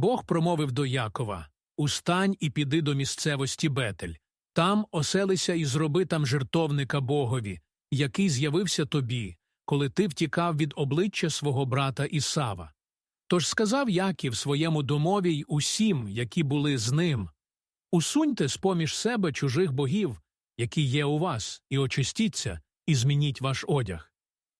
Бог промовив до Якова Устань і піди до місцевості Бетель. Там оселися і зроби там жертовника Богові, який з'явився тобі, коли ти втікав від обличчя свого брата Ісава. Тож сказав Яків своєму домові й усім, які були з ним Усуньте з поміж себе чужих богів, які є у вас, і очистіться, і змініть ваш одяг.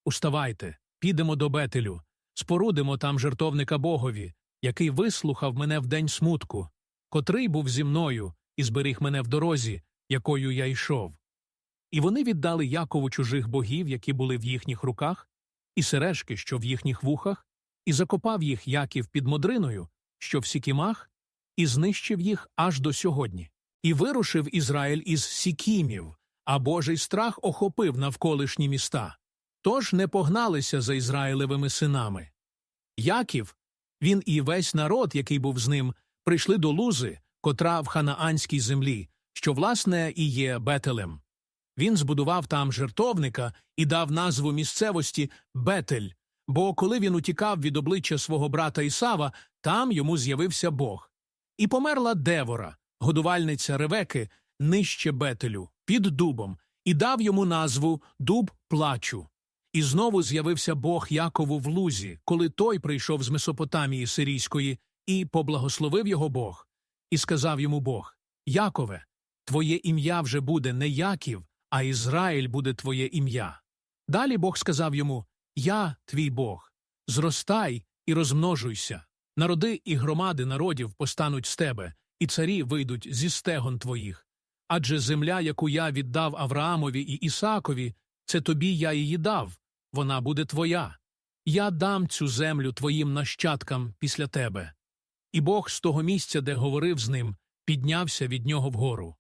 Уставайте, підемо до Бетелю, спорудимо там жертовника Богові, який вислухав мене в день смутку, котрий був зі мною і зберіг мене в дорозі, якою я йшов. І вони віддали Якову чужих богів, які були в їхніх руках, і сережки, що в їхніх вухах, і закопав їх Яків під модриною, що в Сікімах, і знищив їх аж до сьогодні. І вирушив Ізраїль із Сікімів, а Божий страх охопив навколишні міста. Тож не погналися за Ізраїлевими синами. Яків, він і весь народ, який був з ним, прийшли до Лузи, котра в ханаанській землі, що, власне, і є Бетелем. Він збудував там жертовника і дав назву місцевості Бетель, бо коли він утікав від обличчя свого брата Ісава, там йому з'явився Бог. І померла Девора, годувальниця Ревеки, нижче Бетелю, під дубом, і дав йому назву Дуб плачу. І знову з'явився Бог Якову в лузі, коли той прийшов з Месопотамії сирійської, і поблагословив його Бог. І сказав йому Бог Якове, твоє ім'я вже буде не Яків, а Ізраїль буде твоє ім'я. Далі Бог сказав йому Я твій Бог, зростай і розмножуйся. Народи і громади народів постануть з тебе, і царі вийдуть зі стегон твоїх. Адже земля, яку я віддав Авраамові і Ісаакові, це тобі я її дав, вона буде твоя. Я дам цю землю твоїм нащадкам після тебе. І Бог з того місця, де говорив з ним, піднявся від нього вгору.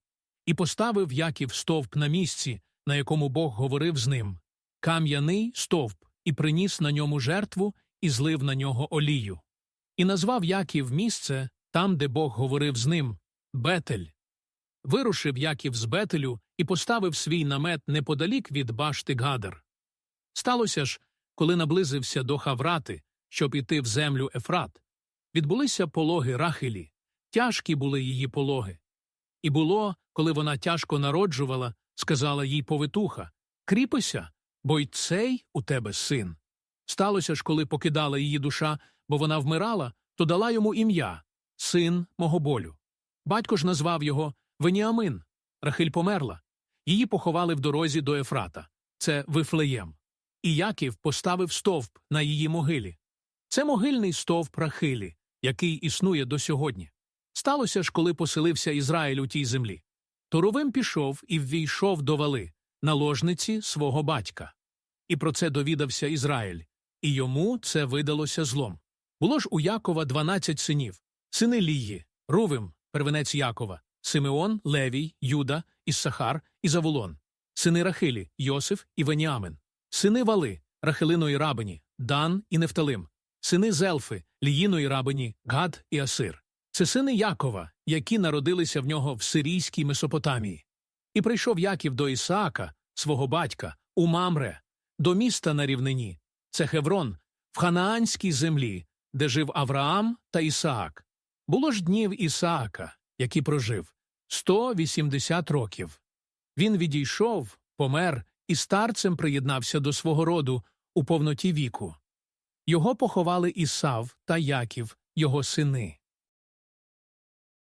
І поставив Яків стовп на місці, на якому Бог говорив з ним, кам'яний стовп, і приніс на ньому жертву, і злив на нього олію. І назвав Яків місце там, де Бог говорив з ним Бетель. Вирушив Яків з Бетелю і поставив свій намет неподалік від башти Гадер. Сталося ж, коли наблизився до Хаврати, щоб іти в землю Ефрат, відбулися пологи Рахилі, тяжкі були її пологи. І було, коли вона тяжко народжувала, сказала їй повитуха Кріпися, бо й цей у тебе син. Сталося ж, коли покидала її душа, бо вона вмирала, то дала йому ім'я син мого болю. Батько ж назвав його Веніамин. Рахиль померла. Її поховали в дорозі до Ефрата це Вифлеєм. І Яків поставив стовп на її могилі. Це могильний стовп Рахилі, який існує до сьогодні. Сталося ж, коли поселився Ізраїль у тій землі. Торовим пішов і ввійшов до вали, наложниці свого батька. І про це довідався Ізраїль, і йому це видалося злом. Було ж у Якова дванадцять синів сини Лії, Рувим, первенець Якова, Симеон, Левій, Юда, Іссахар і Завулон, сини Рахилі, Йосиф і Веніамен, сини Вали, Рахилиної рабині, Дан і Нефталим, сини Зелфи, Ліїної рабині, Гад і Асир. Це сини Якова, які народилися в нього в сирійській Месопотамії. І прийшов Яків до Ісаака, свого батька, у Мамре, до міста на рівнині, це Хеврон, в ханаанській землі, де жив Авраам та Ісаак. Було ж днів Ісаака, який прожив 180 років. Він відійшов, помер і старцем приєднався до свого роду у повноті віку. Його поховали Ісав та Яків, його сини.